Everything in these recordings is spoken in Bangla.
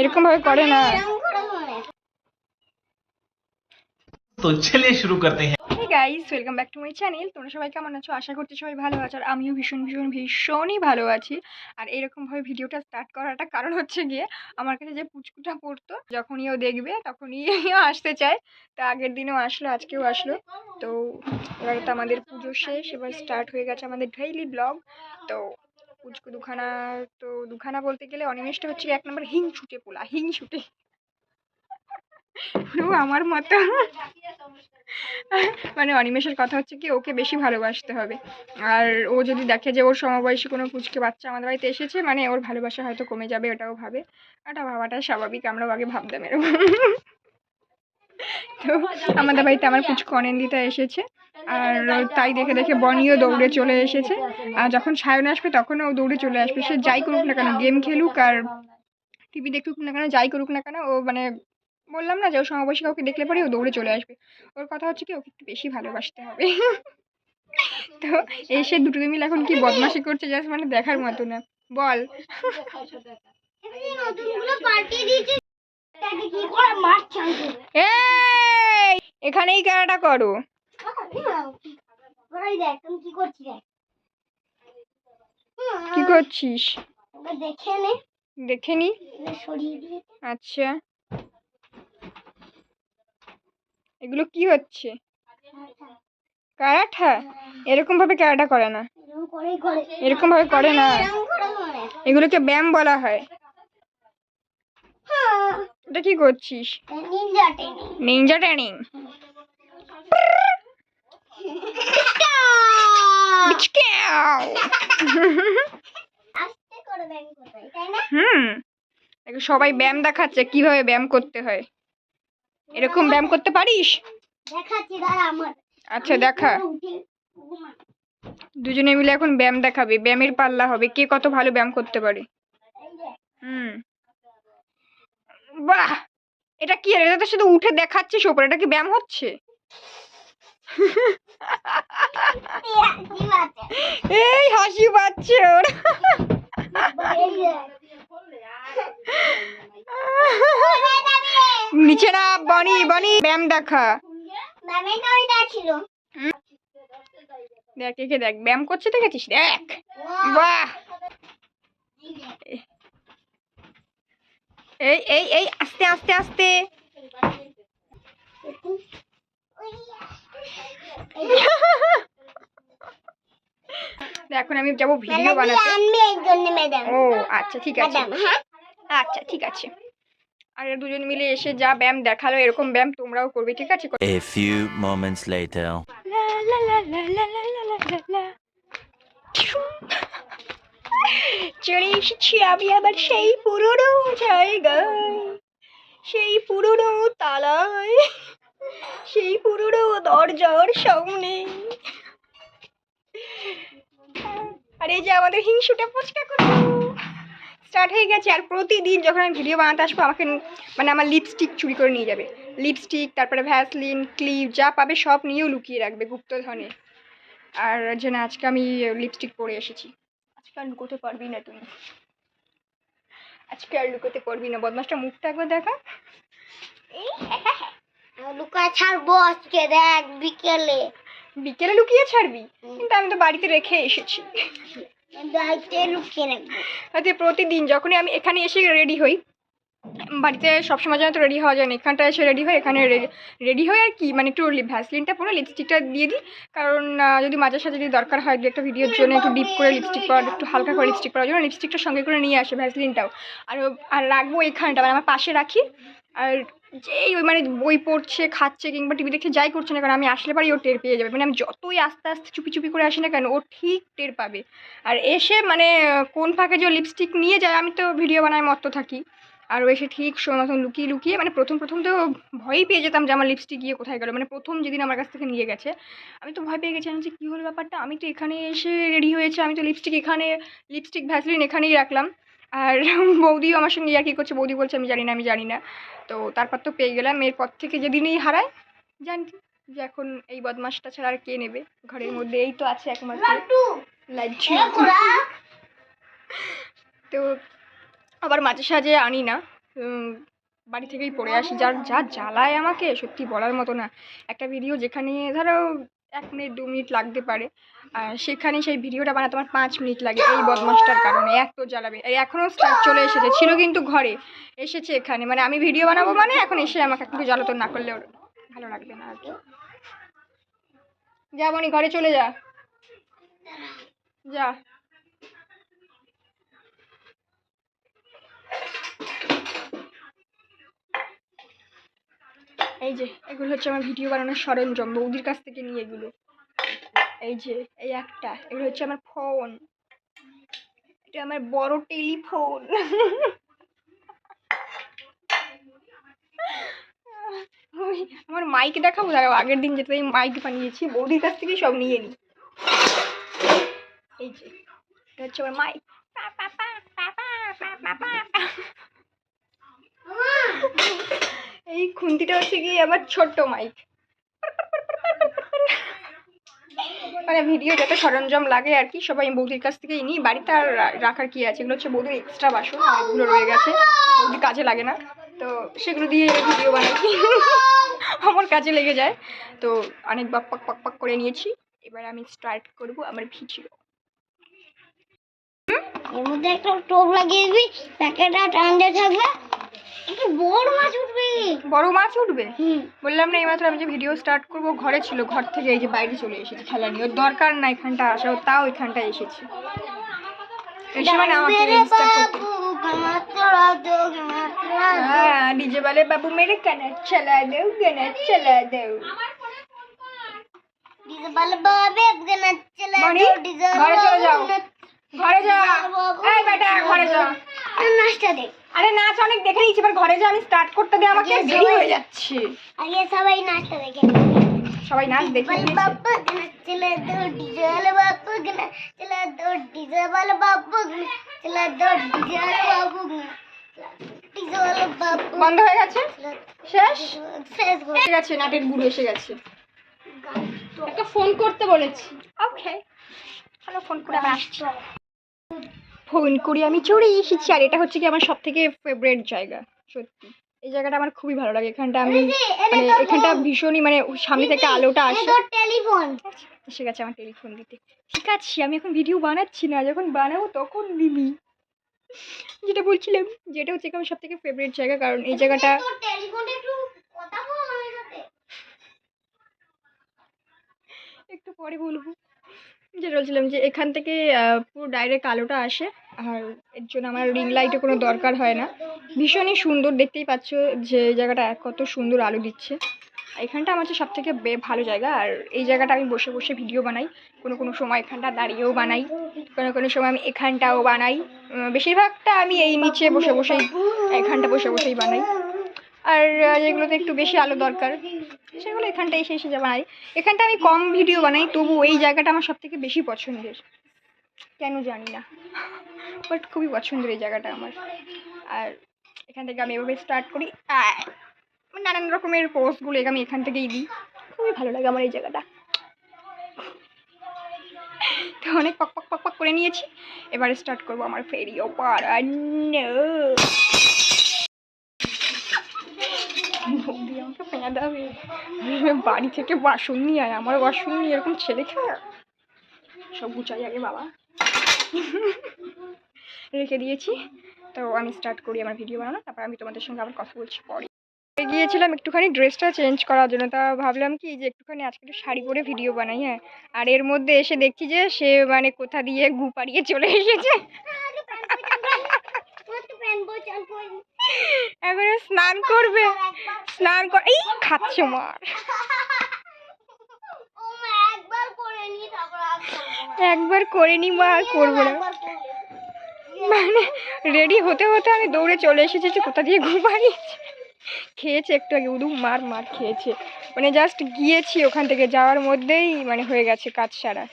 এরকম ভাবে করে না। তো চলিয়ে শুরু করতে হ্যাঁ guys welcome back to my channel তোমরা সবাই কেমন আছো? আশা করছি সবাই ভালো আছো আর আমিও ভীষণ ভীষণ ভীষণই ভালো আছি। আর এরকমভাবে ভিডিওটা স্টার্ট করাটা কারণ হচ্ছে গিয়ে আমার কাছে যে পুচকুটা পড়তো যখনই ও দেখবে তখনই আসতে চায়। তা আগের দিনেও আসলো আজকেও আসলো। তো এবার তো আমাদের পুজো শেষ এবার স্টার্ট হয়ে গেছে আমাদের ডেইলি ব্লগ তো দুখানা, তো দুখানা বলতে গেলে অনিমেষটা হচ্ছে এক নম্বর হিং ছুটে পোলা, হিং ছুটে। পুরো আমার মতো। মানে অনিমেষের কথা হচ্ছে কি, ওকে বেশি ভালোবাসতে হবে। আর ও যদি দেখে যে ওর সমবয়সী কোনো পুচকে বাচ্চা আমাদের বাড়িতে এসেছে মানে ওর ভালোবাসা হয়তো কমে যাবে, ওটাও ভাবে। ওটা ভাবাটা স্বাভাবিক, আমরাও আগে ভাবতাম এরকম তো আমাদের বাড়িতে আমার পুচকু অনিন্দিতা এসেছে। আর তাই দেখে দেখে বনিও দৌড়ে চলে এসেছে। আর যখন সায়ন আসবে তখন ও দৌড়ে চলে আসবে। সে যাই করুক না কেন, গেম খেলুক আর টিভি দেখুক না কেন, যাই করুক না কেন, ও মানে বললাম না যে ও সমবয়সী কাউকে দেখলে পরে ও দৌড়ে চলে আসবে। ওর কথা হচ্ছে কি, ওকে একটু বেশি ভালোবাসতে হবে। তো এসে দুটো মিলে এখন কি বদমাশি করছে জাস্ট মানে দেখার মতো না। বল। এই এখানেই খেলাটা করো। কি করছিস? দেখে নে। আচ্ছা। এগুলো কি হচ্ছে? কারাঠা এরকম ভাবে কারাটা করে না। এরকম করে। ভাবে করে না। এগুলোকে ব্যায়াম বলা হয়। হ্যাঁ। এটা কি করছিস? নিনজা ট্রেনিং হুম। দেখো সবাই ব্যায়াম দেখাচ্ছে কীভাবে ব্যায়াম করতে হয়। এরকম ব্যায়াম করতে পারিস? আচ্ছা দেখা। দুজনে মিলে এখন ব্যায়াম দেখাবে। ব্যায়ামের পাল্লা হবে কে কত ভালো ব্যায়াম করতে পারে। হুম। বাহ! এটা কি এটা তো শুধু উঠে দেখাচ্ছিস, ওপরে এটা কি ব্যায়াম হচ্ছে? এই হাসি পাচ্ছে ওর। নিচে না, বনি বনি, ব্যায়াম দেখা। দেখ, একে দেখ, ব্যায়াম করছে, দেখেছিস? দেখ। বাহ! এই এই এই আস্তে আস্তে আস্তে। এখন আমি যাব ভিডিও বানাতে। ও আচ্ছা ঠিক আছে। হ্যাঁ? আচ্ছা ঠিক আছে। আর দুজন মিলে এসে যা ব্যায়াম দেখাল এরকম ব্যায়াম তোমরাও করবে ঠিক আছে? A few moments later. লা লা লা লা লা লা লা লা লা লা। চলে এসেছি আমি আবার সেই পুরনো জায়গায়। সেই পুরনো তালায়। সেই পুরনো দরজার সামনে। আর এই যে আমাদের হিংসুটা ফুচকা করব স্টার্ট হয়ে গেছে আর প্রতিদিন যখন আমি ভিডিও বানাতে আসব, আমাকে মানে আমার লিপস্টিক চুরি করে নিয়ে যাবে। লিপস্টিক তারপরে ভ্যাসলিন ক্লিপ যা পাবে সব নিয়েও লুকিয়ে রাখবে গুপ্তধনে। আর যেন আজকে আমি লিপস্টিক পরে এসেছি। আজকে আর লুকোতে পারবি না তুই। আজকে আর লুকোতে পারবি না। বদমাসটা মুখটা একবার দেখা। এই লুকায় ছাড়বো আজকে দেখ বিকেলে। বিকেলে লুকিয়ে ছাড়বি? কিন্তু আমি তো বাড়িতে রেখে এসেছি। বাড়িতে লুকিয়ে রাখব। হয়তো প্রতিদিন যখনই আমি এখানে এসে রেডি হই বাড়িতে সবসময় যেন তো রেডি হওয়া যায় না। এখানটা এসে রেডি হই এখানে রেডি হই আর কি মানে একটু ভ্যাসলিনটা পরে লিপস্টিকটা দিয়ে দিই। কারণ যদি মাঝে সাঝে যদি দরকার হয়, দু একটা ভিডিওর জন্য একটু ডিপ করে লিপস্টিক পরার, একটু হালকা করে লিপস্টিক পরার জন্য লিপস্টিকটা সঙ্গে করে নিয়ে আসে ভ্যাসলিনটাও আর আর রাখব এখানটা মানে আমার পাশে রাখি। আর যেই ওই মানে বই পড়ছে, খাচ্ছে, কিংবা টিভি দেখে যাই করছে না কারণ আমি আসলে পারি ও টের পেয়ে যাবে। মানে আমি যতই আস্তে আস্তে চুপি চুপি করে আসি না কেন, ও ঠিক টের পাবে। আর এসে মানে কোন ফাঁকে যে লিপস্টিক নিয়ে যায়, আমি তো ভিডিও বানায় মত্ত থাকি। আর ও এসে ঠিক সময় মতন লুকিয়ে লুকিয়ে মানে প্রথম প্রথম তো ভয়ই পেয়ে যেতাম যে আমার লিপস্টিক গিয়ে কোথায় গেলো। মানে প্রথম যেদিন আমার কাছ থেকে নিয়ে গেছে আমি তো ভয় পেয়ে গেছিলাম যে কী হলো ব্যাপারটা? আমি তো এখানে এসে রেডি হয়েছে আমি তো লিপস্টিক এখানে লিপস্টিক ভ্যাসলিন এখানেই রাখলাম। আর বৌদিও আমার সঙ্গে ইয়ার্কি করছে? বৌদি বলছে আমি জানি না আমি জানি না। তো তারপর তো পেয়ে গেলাম এরপর থেকে যেদিনই হারায় জানি যে এখন এই বদমাসটা ছাড়া আর কে নেবে? ঘরের মধ্যে এই তো আছে একমাত্র লাইট তো আবার মাঝে সাঝে আনি না। বাড়ি থেকেই পড়ে আসি। যার, যা জ্বালায় আমাকে, সত্যি বলার মতো না। একটা ভিডিও যেখানে, ধরো, এক মিনিট, দু মিনিট লাগতে পারে। আর সেখানে সেই ভিডিওটা বানাতে আমার পাঁচ মিনিট লাগে এই বদমাসটার কারণে। এত জ্বালাবে। এখনও স্টার্ট চলে এসেছে। ছিল কিন্তু ঘরে। এসেছে এখানে। মানে আমি ভিডিও বানাবো মানে এখন এসে আমাকে একটু জ্বালাতন না করলে ভালো লাগবে না আর কি। যা বনি, ঘরে চলে যা। যা। এই যে এগুলো হচ্ছে আমার ভিডিও বানানোর সরঞ্জাম বৌদির কাছ থেকে নিয়ে এগুলো এই যে এই একটা এগুলো হচ্ছে আমার ফোন এটা আমার বড় টেলিফোন আমার মাইক দেখাবো দাঁড়াও আগের দিন যেটা এই মাইক বানিয়েছি বৌদির কাছ থেকেই সব নিয়ে নিই এই যে এটা হচ্ছে আমার মাইক এই খুন্তিটা হচ্ছে গিয়ে আমার ছোট্ট মাইক মানে ভিডিও যত সরঞ্জাম লাগে আর কি, সবাই বৌদির কাছ থেকেই নিই। বাড়িতে আর রাখার কি আছে? এগুলো হচ্ছে বৌদির এক্সট্রা বাসন অনেকগুলো রয়ে গেছে। বৌদি কাজে লাগে না, তো সেগুলো দিয়ে ভিডিও বানাই। আমার কাজে লেগে যায়। তো অনেক বাক, পাক পাক পাক করে নিয়েছি। এবার আমি স্টার্ট করব আমার ভিডিও। এর মধ্যে একটা টোপ লাগিয়ে দিবি প্যাকেটটা ঠান্ডা থাকবে। বড় মাছ উঠবে? বড় মাছ উঠবে? বললাম না এইমাত্র আমি যে ভিডিও স্টার্ট করব ঘরে ছিল ঘর থেকে এই যে বাইরে চলে এসেছি খেলা নিয়ে। দরকার না এখানটা আসা তাও এখানটা এই সময় হ্যাঁ ডিজে বলে বাবু মেরে চালা দেও চালা দেও। ঘরে ঘরে বেটা ঘরে নাস্তা দেখ আরে নাচ অনেক দেখে নিয়েছি এবার ঘরে যা আমি স্টার্ট করতে দে আমাকে আগে দেরি সবাই- হয়ে যাচ্ছে আগে সবাই নাচটা দেখে সবাই নাচ দেখে वाले নিয়েছে। बाबू गाना चला दो डीजे वाले बाबू गाना चला दो डीजे वाले बाबू गाना चला दो डीजे वाले बाबू गाना डीजे वाले बाबू বন্ধ হয়ে গেছে শেষ শেষ করে এসে গেছে নাটের গুড় এসে গেছে একটা ফোন করতে বলেছি ওকে হ্যালো ফোন করে আমি আসছি ফোন করে আমি চলে এসেছি। আর এটা হচ্ছে কি আমার সব থেকে ফেভারিট জায়গা সত্যি। এই জায়গাটা আমার খুবই ভালো লাগে। এখানটা আমি মানে এখানটা ভীষণই মানে সামনে থেকে আলোটা আসে। টেলিফোন এসে গেছে আমার টেলিফোন দিতে। ঠিক আছে আমি এখন ভিডিও বানাচ্ছি না। যখন বানাবো তখন দিবি। যেটা বলছিলাম যেটা হচ্ছে কি আমার সব থেকে ফেভারিট জায়গা। কারণ এই জায়গাটা একটু পরে বলব। যেটা বলছিলাম যে এখান থেকে পুরো ডাইরেক্ট আলোটা আসে। আর এর জন্য আমার রিং লাইটে কোনো দরকার হয় না। ভীষণই সুন্দর, দেখতেই পাচ্ছ যে জায়গাটা কত সুন্দর আলো দিচ্ছে। এখানটা আমার হচ্ছে সব থেকে ভালো জায়গা। আর এই জায়গাটা আমি বসে বসে ভিডিও বানাই। কোনো কোনো সময় এখানটা দাঁড়িয়েও বানাই। কোনো কোনো সময় আমি এখানটাও বানাই। বেশিরভাগটা আমি এই নিচে বসে বসেই, এখানটা বসে বসেই বানাই। আর যেগুলোতে একটু বেশি আলো দরকার, সেগুলো এখানটা এসে এসে বানাই এখানটা আমি কম ভিডিও বানাই তবু এই জায়গাটা আমার সব থেকে বেশি পছন্দের। কেন জানি না বাট খুবই পছন্দের এই জায়গাটা আমার। আর এখান থেকে আমি এভাবে স্টার্ট করি নানান রকমের পোস্টগুলো আমি এখান থেকেই দিই। খুবই ভালো লাগে আমার এই জায়গাটা। তো অনেক পক পক পক পক করে নিয়েছি। এবার স্টার্ট করব আমার ফেরিও পারানো আমাকে বাড়ি থেকে বাসন নিয়ে আয়, আমার বাসন নিয়ে এরকম ছেলে খেলা। সব গুছাই আগে বাবা। রেখে দিয়েছি। তো আমি স্টার্ট করি আমার ভিডিও বানানো, তারপর আমি তোমাদের সঙ্গে আবার কথা বলছি পরে। গিয়েছিলাম একটুখানি ড্রেসটা চেঞ্জ করার জন্য, তা ভাবলাম কি যে একটুখানি আজকে একটু শাড়ি পরে ভিডিও বানাই হ্যাঁ। আর এর মধ্যে এসে দেখছি যে সে মানে কোথা দিয়ে গু পাড়িয়ে চলে এসেছে। এবারে স্নান করবে। স্নান কর এই খাচ্ছে মার। একবার করে নি মা, আর করব না। মানে রেডি হতে হতে আমি দৌড়ে চলে এসেছি যে কোথা দিয়ে ঘুম খেয়েছে একটু আগে, উদু মার মার খেয়েছে। মানে জাস্ট গিয়েছি ওখান থেকে, যাওয়ার মধ্যেই মানে হয়ে গেছে কাজ সারা।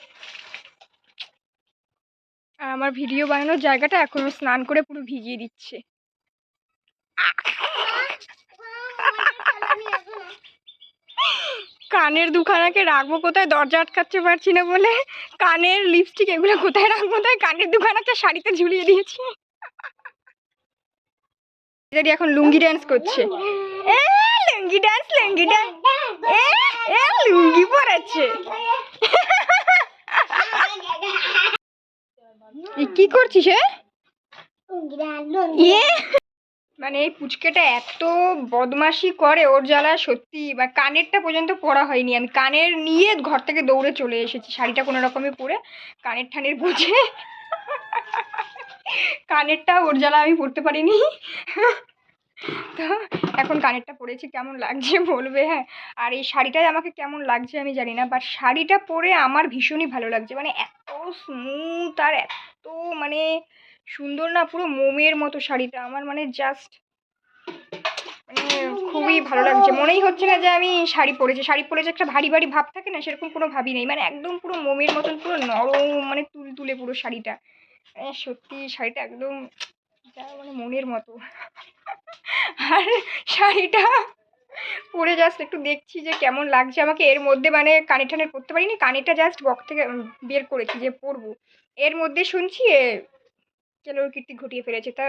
আর আমার ভিডিও বানানোর জায়গাটা এখনও স্নান করে পুরো ভিজিয়ে দিচ্ছে। কানের দুখানাকে রাখব কোথায়? দরজা আটকাতে পারছি না বলে। কানের লিপস্টিক এগুলো কোথায় রাখব? তাই কানের দুখানাকে শাড়িতে ঝুলিয়ে দিয়েছি। যদি এখন লুঙ্গি ড্যান্স করছে। এ লুঙ্গি ডান্স লুঙ্গি ডান্স এ এ লুঙ্গি পরেছে কি করছিস এ? ইয়ে। মানে এই পুচকেটা এত বদমাশি করে, ওর জ্বালা সত্যি, বা কানেরটা পর্যন্ত পরা হয়নি। আমি কানের নিয়ে ঘর থেকে দৌড়ে চলে এসেছি, শাড়িটা কোনো রকমে পরে, কানের ঠানের বুঝে। কানেরটা ওর জ্বালা আমি পরতে পারিনি। তো এখন কানেরটা পরেছি কেমন লাগছে বলবে হ্যাঁ? আর এই শাড়িটাই আমাকে কেমন লাগছে আমি জানি না বাট শাড়িটা পরে আমার ভীষণই ভালো লাগছে। মানে এত স্মুথ আর এত মানে সুন্দর না পুরো মোমের মতো শাড়িটা। আমার মানে জাস্ট মানে খুবই ভালো লাগছে। মনেই হচ্ছে না যে আমি শাড়ি পরেছি। শাড়ি পরেছে একটা ভারী ভারী ভাব থাকে না, সেরকম কোনো ভাবই নেই। মানে একদম পুরো মোমের মতন, পুরো নরম মানে তুল তুলে পুরো শাড়িটা। মানে সত্যি শাড়িটা একদম যা মানে মনের মতো। আর শাড়িটা পরে জাস্ট একটু দেখছি যে কেমন লাগছে আমাকে। এর মধ্যে মানে কানে টানে পরতে পারিনি। কানেরটা জাস্ট বক্স থেকে বের করেছি যে পরবো। এর মধ্যে শুনছি কেলোর কীর্তি ঘটিয়ে ফেলেছে। তা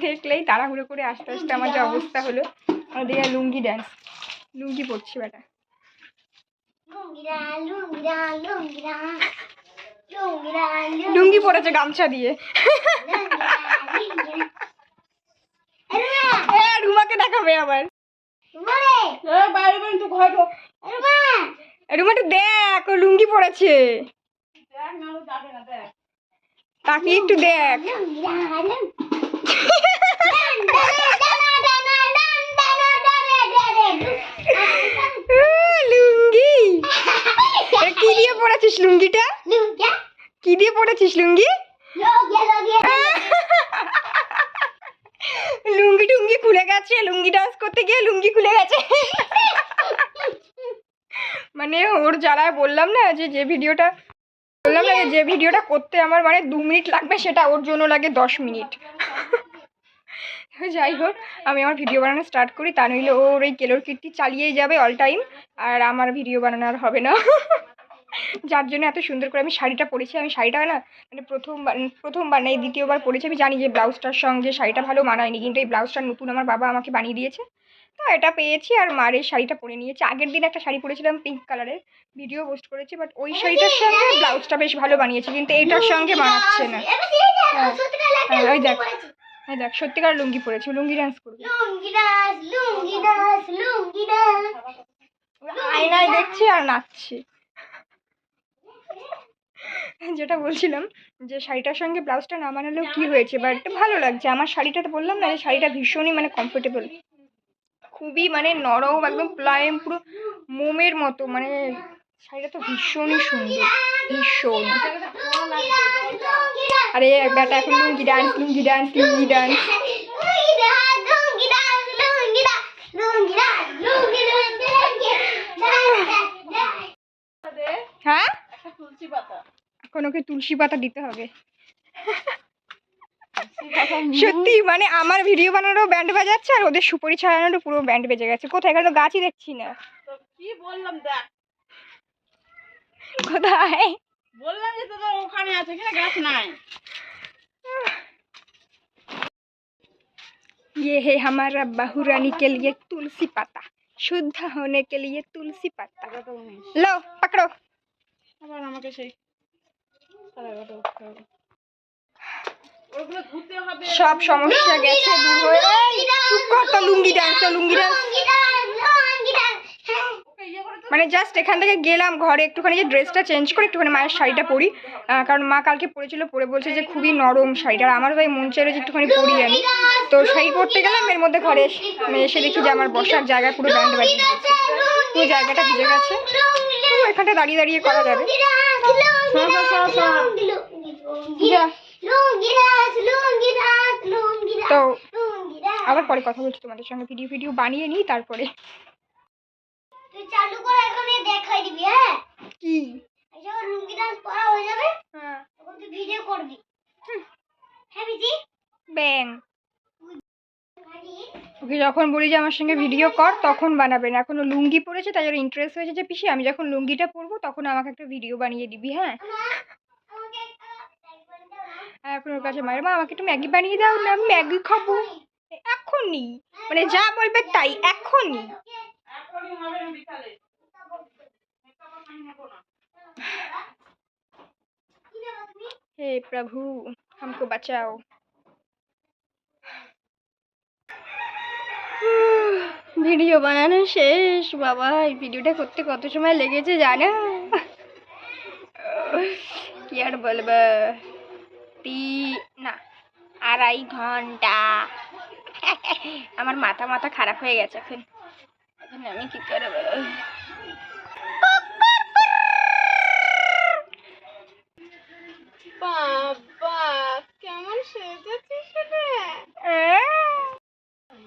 দেখলেই তাড়াহুড়ো করে আস্তে আস্তে আমার যে অবস্থা হলো আর দেখে লুঙ্গি ড্যান্স লুঙ্গি পরছি বেটা। লুঙ্গি পরেছে গামছা দিয়ে। হ্যাঁ রুমাকে দেখাবে আবার। রুমা! একটু দেখ ও লুঙ্গি পরেছে। তাকে একটু দেখ। লুঙ্গি। কি দিয়ে পরেছিস লুঙ্গিটা? কি দিয়ে পরেছিস লুঙ্গি? লুঙ্গি টুঙ্গি খুলে গেছে লুঙ্গি ডান্স করতে গিয়ে লুঙ্গি খুলে গেছে। মানে ওর যারা বললাম না যে যে ভিডিওটা বললাম না যে ভিডিওটা করতে আমার মানে দু মিনিট লাগবে, সেটা ওর জন্য লাগে দশ মিনিট। যাই হোক, আমি আমার ভিডিও বানানো স্টার্ট করি, তা নইলে ওর এই কেলোর কীর্তি চালিয়েই যাবে অল টাইম আর আমার ভিডিও বানানো আর হবে না। যার জন্য এত সুন্দর করে আমি শাড়িটা পরেছি। আমি শাড়িটা না মানে প্রথমবার প্রথমবার না এই দ্বিতীয়বার পরেছি। আমি জানি যে ব্লাউজটার সঙ্গে শাড়িটা ভালো মানায়নি, কিন্তু এই ব্লাউজটা নতুন আমার বাবা আমাকে বানিয়ে দিয়েছে। তো এটা পেয়েছি আর মার এই শাড়িটা পরে নিয়েছি। আগের দিন একটা শাড়ি পরেছিলাম পিঙ্ক কালারের ভিডিও পোস্ট করেছি বাট ওই শাড়িটার সঙ্গে ব্লাউজটা বেশ ভালো বানিয়েছে কিন্তু এইটার সঙ্গে মানাচ্ছে না। হ্যাঁ, ওই দেখ। হ্যাঁ দেখ সত্যিকার লুঙ্গি পরেছি লুঙ্গি ডান্স করবে। আয়নায় দেখছি আর নাচছি। যেটা বলছিলাম যে শাড়িটার সঙ্গে ব্লাউজটা না মানালেও কি হয়েছে বাট ভালো লাগছে। আমার শাড়িটা তো বললাম না যে শাড়িটা ভীষণই মানে কমফোর্টেবল খুবই মানে নরম একদম প্লায়েম পুরো মোমের মতো মানে শাড়িটা তো ভীষণই সুন্দর ভীষণ। আরে বেটা এখন lungi dance lungi dance lungi dance হ্যাঁ? এখন ওকে তুলসী পাতা দিতে হবে। সত্যি মানে আমার ভিডিও বানানোর ব্যান্ড বাজাচ্ছে আর ওদের সুপারি ছাড়ানোরও পুরো ব্যান্ড বেজে গেছে কোথায় এখানে তো গাছই দেখছি না কি বললাম দেখ কোথায় বললাম যে তোদের ওখানে আছে এখানে গাছ নাই ये है हमारा बहू रानी के लिए तुलसी पत्ता शुद्ध होने के लिए तुलसी पत्ता लो पकड़ो আবার আমাকে সেই সব সমস্যা গেছে দূর হয়ে। চুপ কর তো লুঙ্গি ডান্স লুঙ্গি ডান্স ওকে ইয়ে মানে জাস্ট এখান থেকে গেলাম ঘরে একটুখানি যে ড্রেসটা চেঞ্জ করে একটুখানি মায়ের শাড়িটা পরি। কারণ মা কালকে পরেছিল পরে বলছে যে খুবই নরম শাড়িটা। আর আমার ভাই মন চাইলো যে একটুখানি পরি আমি। তো শাড়ি পরতে গেলাম এর মধ্যে ঘরে এসে মানে এসে দেখি যে আমার বসার জায়গা পুরো ব্যান্ড বাজিয়ে দিয়েছে। পুরো জায়গাটা ভিজে গেছে। তো এখানটা দাঁড়িয়ে দাঁড়িয়ে করা যাবে। যা। তো আবার পরে কথা বলছি তোমাদের সঙ্গে। ভিডিও ভিডিও বানিয়ে নিই তারপরে। তুই চালু করে এখন দেখাই দিবি হ্যাঁ? কি? যখন লুঙ্গি ডান্স করা হয়ে যাবে হ্যাঁ। তখন তুই ভিডিও করবি। হ্যাঁ বিজি ব্যাং। ওকে যখন বলি যে আমার সঙ্গে ভিডিও কর তখন বানাবে না। এখনও লুঙ্গি পরেছে তাই জন্য ইন্টারেস্ট হয়েছে যে পিসি আমি যখন লুঙ্গিটা পরবো তখন আমাকে একটা ভিডিও বানিয়ে দিবি হ্যাঁ? আমাকে একটা tag করে দাও না এখন ওর কাছে মায়ের মা আমাকে একটু ম্যাগি বানিয়ে দাও না আমি ম্যাগি খাবো এখনই মানে যা বলবে তাই এখনই এখনই হবে না বিকালে মেকআপ আমি নেবো না हे प्रभु हमको बचाओ ভিডিও বানানো শেষ বাবা এই ভিডিওটা করতে কত সময় লেগেছে জানো কি আর বলবো তি না আড়াই ঘণ্টা। আমার মাথা মাথা খারাপ হয়ে গেছে এখন। এখন আমি কি করব? বাবা কেমন সেজেছিস রে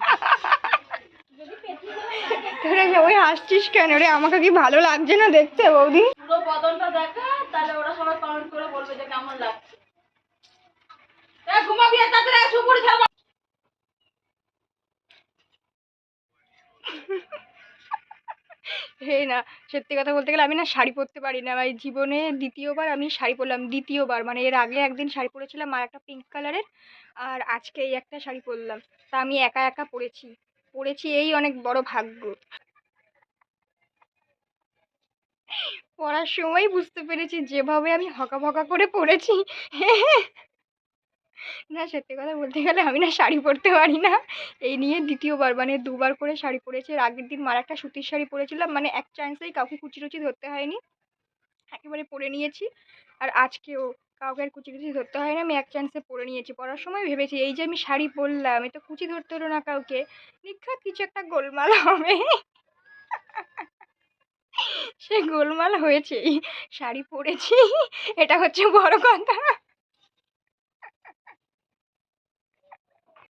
তোরা সবাই হাসছিস কেন রে? আমাকে কি ভালো লাগছে না দেখতে বৌদি? পুরো বদনটা দেখা তাহলে ওরা সবাই কমেন্ট করে বলবে যে কেমন লাগছে। ঘুমাবি হে না, সত্যি কথা বলতে গেলে আমি না শাড়ি পরতে পারি না। ভাই, জীবনে দ্বিতীয়বার আমি শাড়ি পরলাম, দ্বিতীয়বার। মানে এর আগে একদিন শাড়ি পরেছিলাম আর একটা পিঙ্ক কালারের আর আজকে এই একটা শাড়ি পরলাম। তা আমি একা একা পরেছি। পরেছি এই অনেক বড় ভাগ্য। পড়ার সময় বুঝতে পেরেছি, যেভাবে আমি হকা ভকা করে পড়েছি না, সত্যি কথা বলতে গেলে আমি না শাড়ি পরতে পারি না। এই নিয়ে দ্বিতীয়বার মানে দুবার করে শাড়ি পরেছি এর আগের দিন মার একটা সুতির শাড়ি পরেছিলাম মানে এক চান্সেই কাউকে কুচি টুচি ধরতে হয়নি। একেবারে পরে নিয়েছি আর আজকেও কাউকে আর কুচি টুচি ধরতে হয় না আমি এক চান্সে পরে নিয়েছি। পরার সময় ভেবেছি, এই যে আমি শাড়ি পরলাম, এ তো কুচি ধরতে হলো না কাউকে নিখাত কিছু একটা গোলমাল হবে। সে গোলমাল হয়েছেই, শাড়ি পরেছি, এটা হচ্ছে বড় কথা।